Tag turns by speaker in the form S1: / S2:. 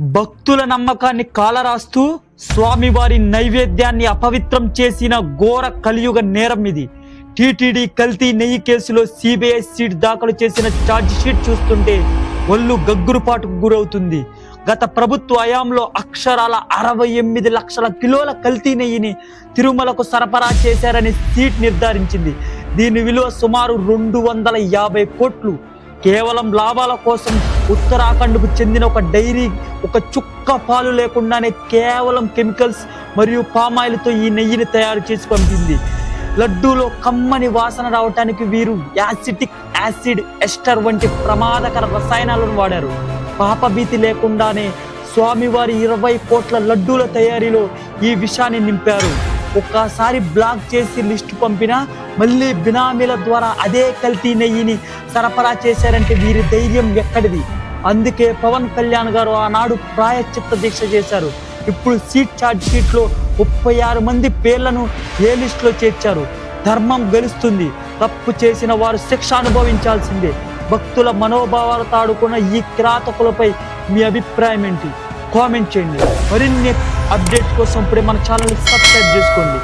S1: భక్తుల నమ్మకాన్ని కాలరాస్తూ స్వామివారి నైవేద్యాన్ని అపవిత్రం చేసిన ఘోర కలియుగ నేరం ఇది. టీటీడీ కల్తీ నెయ్యి కేసులో సిబిఐ సీట్ దాఖలు చేసిన ఛార్జ్ షీట్ చూస్తుంటే ఒళ్ళు గగ్గురుపాటుకు గురవుతుంది. గత ప్రభుత్వ హయాంలో అక్షరాల అరవై ఎనిమిది లక్షల కిలోల కల్తీ నెయ్యిని తిరుమలకు సరఫరా చేశారని సీట్ నిర్ధారించింది. దీని విలువ సుమారు రెండు వందల యాభై కోట్లు. కేవలం లాభాల కోసం ఉత్తరాఖండ్కు చెందిన ఒక డైరీ ఒక చుక్క పాలు లేకుండానే కేవలం కెమికల్స్ మరియు పామాయిల్తో ఈ నెయ్యిని తయారు చేసి పంపింది. లడ్డూలో కమ్మని వాసన రావటానికి వీరు యాసిటిక్ యాసిడ్ ఎస్టర్ వంటి ప్రమాదకర రసాయనాలను వాడారు. పాపభీతి లేకుండానే స్వామివారి ఇరవై కోట్ల లడ్డూల తయారీలో ఈ విషాన్ని నింపారు. ఒక్కసారి బ్లాక్ చేసి లిస్టు పంపినా మళ్ళీ బినామీల ద్వారా అదే కల్తీ నెయ్యిని సరఫరా చేశారంటే వీరి ధైర్యం ఎక్కడిది? అందుకే పవన్ కళ్యాణ్ గారు ఆనాడు ప్రాయశ్చిత్త దీక్ష చేశారు. ఇప్పుడు సీట్ ఛార్జ్ షీట్లో ముప్పై ఆరు మంది పేర్లను ఏ లిస్టులో చేర్చారు? ధర్మం గెలుస్తుంది. తప్పు చేసిన వారు శిక్ష అనుభవించాల్సిందే. భక్తుల మనోభావాలతో ఆడుకున్న ఈ కిరాతకులపై మీ అభిప్రాయం ఏంటి? కామెంట్ చేయండి. మరిన్ని అప్డేట్ కోసం ఇప్పుడే మన ఛానల్ సబ్స్క్రైబ్ చేసుకోండి.